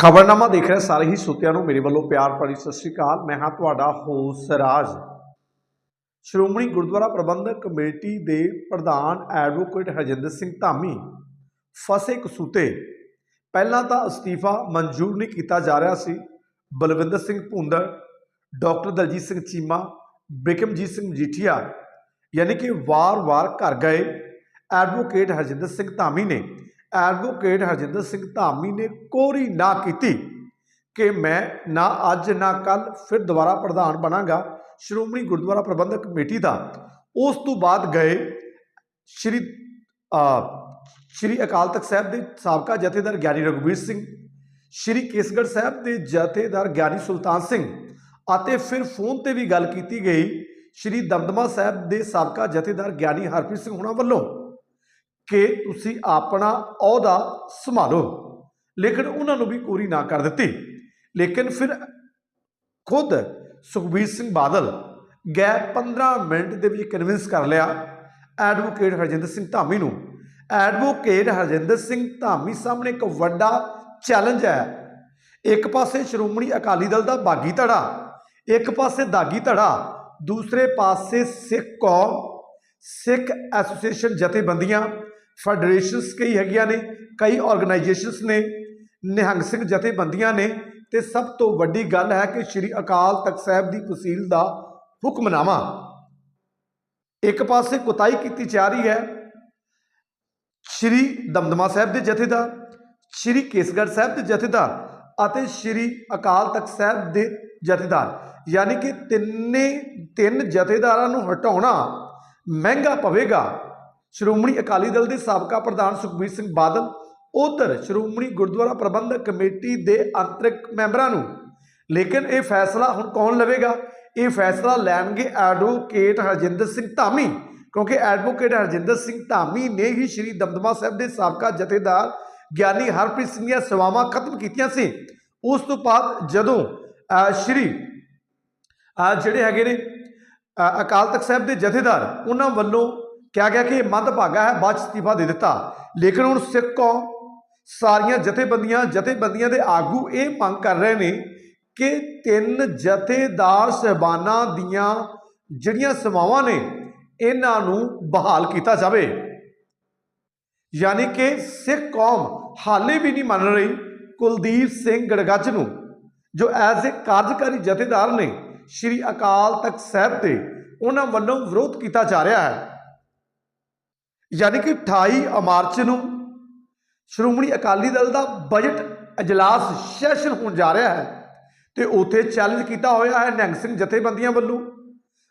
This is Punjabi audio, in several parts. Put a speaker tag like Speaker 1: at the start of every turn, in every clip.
Speaker 1: ਖਬਰਨਾਮਾ ਦੇਖ ਰਹੇ ਸਾਰੇ ਹੀ ਸੋਤਿਆਂ ਨੂੰ ਮੇਰੇ ਵੱਲੋਂ ਪਿਆਰ ਭਰੀ ਸਤਿ ਸ੍ਰੀ ਅਕਾਲ। ਮੈਂ ਹਾਂ ਤੁਹਾਡਾ ਹੋਸ ਰਾਜ। ਸ਼੍ਰੋਮਣੀ ਗੁਰਦੁਆਰਾ ਪ੍ਰਬੰਧਕ ਕਮੇਟੀ ਦੇ ਪ੍ਰਧਾਨ ਐਡਵੋਕੇਟ ਹਰਜਿੰਦਰ ਸਿੰਘ ਧਾਮੀ ਫਸੇ ਕਸੂਤੇ ਪਹਿਲਾਂ ਤਾਂ ਅਸਤੀਫਾ ਮਨਜ਼ੂਰ ਨਹੀਂ ਕੀਤਾ ਜਾ ਰਿਹਾ ਸੀ। ਬਲਵਿੰਦਰ ਸਿੰਘ ਭੁੰਦੜ, ਡਾਕਟਰ ਦਲਜੀਤ ਸਿੰਘ ਚੀਮਾ ਬਿਕਮਜੀਤ ਸਿੰਘ ਮਜੀਠੀਆ ਯਾਨੀ ਕਿ ਵਾਰ-ਵਾਰ ਘਰ ਗਏ ਐਡਵੋਕੇਟ ਹਰਜਿੰਦਰ ਸਿੰਘ ਧਾਮੀ ਨੇ ਐਡਵੋਕੇਟ ਹਰਜਿੰਦਰ ਸਿੰਘ ਧਾਮੀ ਨੇ ਕੋਰੀ ਨਾ ਕੀਤੀ ਕਿ ਮੈਂ ਨਾ ਅੱਜ, ਨਾ ਕੱਲ ਫਿਰ ਦੁਬਾਰਾ ਪ੍ਰਧਾਨ ਬਣਾਂਗਾ ਸ਼੍ਰੋਮਣੀ ਗੁਰਦੁਆਰਾ ਪ੍ਰਬੰਧਕ ਕਮੇਟੀ ਦਾ। ਉਸ ਤੋਂ ਬਾਅਦ ਗਏ ਸ਼੍ਰੀ ਸ਼੍ਰੀ ਅਕਾਲ ਤਖਤ ਸਾਹਿਬ ਦੇ ਸਾਬਕਾ ਜਥੇਦਾਰ ਗਿਆਨੀ ਰਘੁਬੀਰ ਸਿੰਘ, ਸ਼੍ਰੀ ਕੇਸਗੜ੍ਹ ਸਾਹਿਬ ਦੇ ਜਥੇਦਾਰ ਗਿਆਨੀ ਸੁਲਤਾਨ ਸਿੰਘ ਅਤੇ ਫਿਰ ਫੋਨ ਤੇ ਵੀ ਗੱਲ ਕੀਤੀ ਗਈ ਸ਼੍ਰੀ ਦਮਦਮਾ ਸਾਹਿਬ ਦੇ ਸਾਬਕਾ ਜਥੇਦਾਰ ਗਿਆਨੀ ਹਰਪ੍ਰੀਤ ਸਿੰਘ ਹੁਣਾਂ ਵੱਲੋਂ। ਕਿ ਤੁਸੀਂ ਆਪਣਾ ਅਹੁਦਾ ਸੰਭਾਲੋ। ਲੇਕਿਨ ਉਹਨਾਂ ਨੂੰ ਵੀ ਕੋਰੀ ਨਾ ਕਰ ਦਿੱਤੀ। ਲੇਕਿਨ ਫਿਰ ਖੁਦ ਸੁਖਬੀਰ ਸਿੰਘ ਬਾਦਲ ਗੈ 15 ਮਿੰਟ ਦੇ ਵਿੱਚ ਕਨਵਿੰਸ ਕਰ ਲਿਆ ਐਡਵੋਕੇਟ ਹਰਜਿੰਦਰ ਸਿੰਘ ਧਾਮੀ ਨੂੰ। ਐਡਵੋਕੇਟ ਹਰਜਿੰਦਰ ਸਿੰਘ ਧਾਮੀ ਸਾਹਮਣੇ ਇੱਕ ਵੱਡਾ ਚੈਲੰਜ ਹੈ। ਇੱਕ ਪਾਸੇ ਸ਼੍ਰੋਮਣੀ ਅਕਾਲੀ ਦਲ ਦਾ ਬਾਗੀ ਧੜਾ, ਇੱਕ ਪਾਸੇ ਦਾਗੀ ਧੜਾ, ਦੂਸਰੇ ਪਾਸੇ ਸਿੱਖ ਕੌਮ, ਸਿੱਖ ਐਸੋਸੀਏਸ਼ਨ ਜਥੇਬੰਦੀਆਂ ਫੈਡਰੇਸ਼ਨਸ ਕਈ ਹੈਗੀਆਂ ਨੇ, ਕਈ ਆਰਗੇਨਾਈਜੇਸ਼ਨਸ ਨੇ, ਨਿਹੰਗ ਸਿੰਘ ਜਥੇਬੰਦੀਆਂ ਨੇ ਤੇ ਸਭ ਤੋਂ ਵੱਡੀ ਗੱਲ ਹੈ ਕਿ ਸ੍ਰੀ ਅਕਾਲ ਤਖਤ ਸਾਹਿਬ ਦੀ ਤਸੀਲ ਦਾ ਹੁਕਮਨਾਮਾ। ਇੱਕ ਪਾਸੇ ਕੁਤਾਈ ਕੀਤੀ ਜਾ ਰਹੀ ਹੈ ਸ੍ਰੀ ਦਮਦਮਾ ਸਾਹਿਬ ਦੇ ਜਥੇਦਾਰ ਸ੍ਰੀ ਕੇਸਗੜ੍ਹ ਸਾਹਿਬ ਦੇ ਜਥੇਦਾਰ ਅਤੇ ਸ੍ਰੀ ਅਕਾਲ ਤਖਤ ਸਾਹਿਬ ਦੇ ਜਥੇਦਾਰ ਯਾਨੀ ਕਿ ਤਿੰਨੇ, ਤਿੰਨ ਜਥੇਦਾਰਾਂ ਨੂੰ ਹਟਾਉਣਾ ਮਹਿੰਗਾ ਪਵੇਗਾ। ਸ਼੍ਰੋਮਣੀ ਅਕਾਲੀ ਦਲ ਦੇ ਸਾਬਕਾ ਪ੍ਰਧਾਨ ਸੁਖਬੀਰ ਸਿੰਘ ਬਾਦਲ, ਉਧਰ ਸ਼੍ਰੋਮਣੀ ਗੁਰਦੁਆਰਾ ਪ੍ਰਬੰਧਕ ਕਮੇਟੀ ਦੇ ਅੰਤਰਿਕ ਮੈਂਬਰਾਂ ਨੂੰ। ਲੇਕਿਨ ਇਹ ਫੈਸਲਾ ਹੁਣ ਕੌਣ ਲਵੇਗਾ? ਇਹ ਫੈਸਲਾ ਲੈਣਗੇ ਐਡਵੋਕੇਟ ਹਰਜਿੰਦਰ ਸਿੰਘ ਧਾਮੀ, ਕਿਉਂਕਿ ਐਡਵੋਕੇਟ ਹਰਜਿੰਦਰ ਸਿੰਘ ਧਾਮੀ ਨੇ ਹੀ ਸ਼੍ਰੀ ਦਮਦਮਾ ਸਾਹਿਬ ਦੇ ਸਾਬਕਾ ਜਥੇਦਾਰ ਗਿਆਨੀ ਹਰਪ੍ਰੀਤ ਸਿੰਘ ਦੀਆਂ ਸੇਵਾਵਾਂ ਖਤਮ ਕੀਤੀਆਂ ਸੀ। ਉਸ ਤੋਂ ਬਾਅਦ ਜਦੋਂ ਸ਼੍ਰੀ ਜਿਹੜੇ ਹੈਗੇ ਨੇ ਅਕਾਲ ਤਖਤ ਸਾਹਿਬ ਦੇ ਜਥੇਦਾਰ, ਉਹਨਾਂ ਵੱਲੋਂ ਕਿਹਾ ਗਿਆ ਕਿ ਇਹ ਮੰਦਭਾਗਾ ਹੈ, ਬਾਅਦ 'ਚ ਅਸਤੀਫਾ ਦੇ ਦਿੱਤਾ। ਲੇਕਿਨ ਹੁਣ ਸਿੱਖ ਕੌਮ ਸਾਰੀਆਂ ਜਥੇਬੰਦੀਆਂ ਜਥੇਬੰਦੀਆਂ ਦੇ ਆਗੂ ਇਹ ਮੰਗ ਕਰ ਰਹੇ ਨੇ ਕਿ ਤਿੰਨ ਜਥੇਦਾਰ ਸਹਿਬਾਨਾਂ ਦੀਆਂ ਜਿਹੜੀਆਂ ਸੇਵਾਵਾਂ ਨੇ, ਇਹਨਾਂ ਨੂੰ ਬਹਾਲ ਕੀਤਾ ਜਾਵੇ। ਯਾਨੀ ਕਿ ਸਿੱਖ ਕੌਮ ਹਾਲੇ ਵੀ ਨਹੀਂ ਮੰਨ ਰਹੀ ਕੁਲਦੀਪ ਸਿੰਘ ਗੜਗੱਜ ਨੂੰ, ਜੋ ਐਜ਼ ਏ ਕਾਰਜਕਾਰੀ ਜਥੇਦਾਰ ਨੇ, ਸ਼੍ਰੀ ਅਕਾਲ ਤਖਤ ਸਾਹਿਬ ਤੇ ਉਹਨਾਂ ਵੱਲੋਂ ਵਿਰੋਧ ਕੀਤਾ ਜਾ ਰਿਹਾ ਹੈ। ਯਾਨੀ ਕਿ 28 ਮਾਰਚ ਨੂੰ ਸ਼੍ਰੋਮਣੀ ਅਕਾਲੀ ਦਲ ਦਾ ਬਜਟ ਅਜਲਾਸ ਸੈਸ਼ਨ ਹੋਣ ਜਾ ਰਿਹਾ ਹੈ ਤੇ ਉੱਥੇ ਚੈਲੰਜ ਕੀਤਾ ਹੋਇਆ ਹੈ ਨਿਹੰਗ ਸਿੰਘ ਜਥੇਬੰਦੀਆਂ ਵੱਲੋਂ।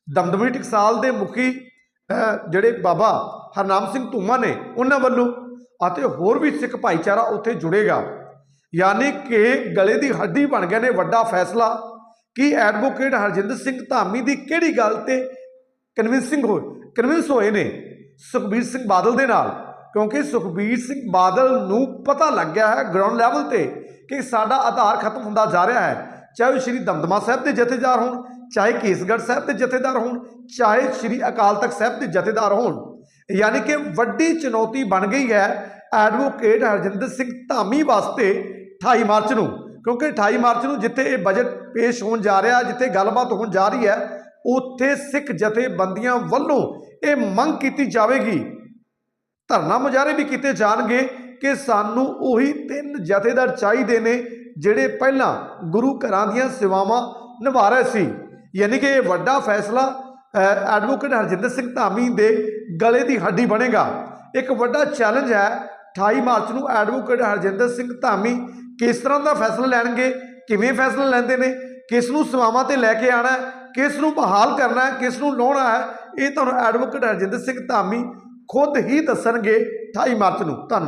Speaker 1: ਦਮਦਮੀ ਟਕਸਾਲ ਦੇ ਮੁਖੀ ਜਿਹੜੇ ਬਾਬਾ ਹਰਨਾਮ ਸਿੰਘ ਧੂਮਾ ਨੇ ਉਹਨਾਂ ਵੱਲੋਂ ਅਤੇ ਹੋਰ ਵੀ ਸਿੱਖ ਭਾਈਚਾਰਾ ਉੱਥੇ ਜੁੜੇਗਾ। ਯਾਨੀ ਕਿ ਗਲੇ ਦੀ ਹੱਡੀ ਬਣ ਗਿਆ ਨੇ ਵੱਡਾ ਫੈਸਲਾ ਕਿ ਐਡਵੋਕੇਟ ਹਰਜਿੰਦਰ ਸਿੰਘ ਧਾਮੀ ਦੀ ਕਿਹੜੀ ਗੱਲ ਤੇ ਕਨਵਿੰਸਿੰਗ ਹੋਏ ਕਨਵਿੰਸ ਹੋਏ ਨੇ? ਸੁਖਬੀਰ ਸਿੰਘ ਬਾਦਲ ਦੇ ਨਾਲ, ਕਿਉਂਕਿ ਸੁਖਬੀਰ ਸਿੰਘ ਬਾਦਲ ਨੂੰ ਪਤਾ ਲੱਗ ਗਿਆ ਹੈ ਗਰਾਊਂਡ ਲੈਵਲ ਤੇ ਕਿ ਸਾਡਾ ਆਧਾਰ ਖਤਮ ਹੁੰਦਾ ਜਾ ਰਿਹਾ ਹੈ। ਚਾਹੇ ਉਹ ਸ਼੍ਰੀ ਦਮਦਮਾ ਸਾਹਿਬ ਦੇ ਜਥੇਦਾਰ ਹੋਣ, ਚਾਹੇ ਕੇਸਗੜ੍ਹ ਸਾਹਿਬ ਦੇ ਜਥੇਦਾਰ ਹੋਣ, ਚਾਹੇ ਸ਼੍ਰੀ ਅਕਾਲ ਤਖਤ ਸਾਹਿਬ ਦੇ ਜਥੇਦਾਰ ਹੋਣ। ਯਾਨੀ ਕਿ ਵੱਡੀ ਚੁਣੌਤੀ ਬਣ ਗਈ ਹੈ ਐਡਵੋਕੇਟ ਹਰਜਿੰਦਰ ਸਿੰਘ ਧਾਮੀ ਵਾਸਤੇ 28 ਮਾਰਚ ਨੂੰ, ਕਿਉਂਕਿ 28 ਮਾਰਚ ਨੂੰ ਜਿੱਥੇ ਇਹ ਬਜਟ ਪੇਸ਼ ਹੋਣ ਜਾ ਰਿਹਾ, ਜਿੱਥੇ ਗੱਲਬਾਤ ਹੋਣ ਜਾ ਰਹੀ ਹੈ, ਉੱਥੇ ਸਿੱਖ ਜਥੇਬੰਦੀਆਂ ਵੱਲੋਂ ਇਹ ਮੰਗ ਕੀਤੀ ਜਾਵੇਗੀ। ਧਰਨਾ ਮੁਜ਼ਾਹਰੇ ਵੀ ਕੀਤੇ ਜਾਣਗੇ ਕਿ ਸਾਨੂੰ ਉਹੀ ਤਿੰਨ ਜਥੇਦਾਰ ਚਾਹੀਦੇ ਨੇ ਜਿਹੜੇ ਪਹਿਲਾਂ ਗੁਰੂ ਘਰਾਂ ਦੀਆਂ ਸੇਵਾਵਾਂ ਨਿਭਾ ਰਹੇ ਸੀ। ਯਾਨੀ ਕਿ ਇਹ ਵੱਡਾ ਫੈਸਲਾ ਐਡਵੋਕੇਟ ਹਰਜਿੰਦਰ ਸਿੰਘ ਧਾਮੀ ਦੇ ਗਲੇ ਦੀ ਹੱਡੀ ਬਣੇਗਾ। ਇੱਕ ਵੱਡਾ ਚੈਲੰਜ ਹੈ 28 ਮਾਰਚ ਨੂੰ ਐਡਵੋਕੇਟ ਹਰਜਿੰਦਰ ਸਿੰਘ ਧਾਮੀ ਕਿਸ ਤਰ੍ਹਾਂ ਦਾ ਫੈਸਲਾ ਲੈਣਗੇ, ਕਿਵੇਂ ਫੈਸਲਾ ਲੈਂਦੇ ਨੇ ਕਿਸ ਨੂੰ ਸੇਵਾਵਾਂ ਤੇ ਲੈ ਕੇ ਆਣਾ ਹੈ ਕਿਸ ਨੂੰ ਬਹਾਲ ਕਰਨਾ ਹੈ ਕਿਸ ਨੂੰ ਲਾਉਣਾ ਹੈ, ਇਹ ਤੁਹਾਨੂੰ ਐਡਵੋਕੇਟ ਹਰਜਿੰਦਰ ਸਿੰਘ ਧਾਮੀ ਖੁਦ ਹੀ ਦੱਸਣਗੇ 28 ਮਾਰਚ ਨੂੰ। ਧੰਨਵਾਦ।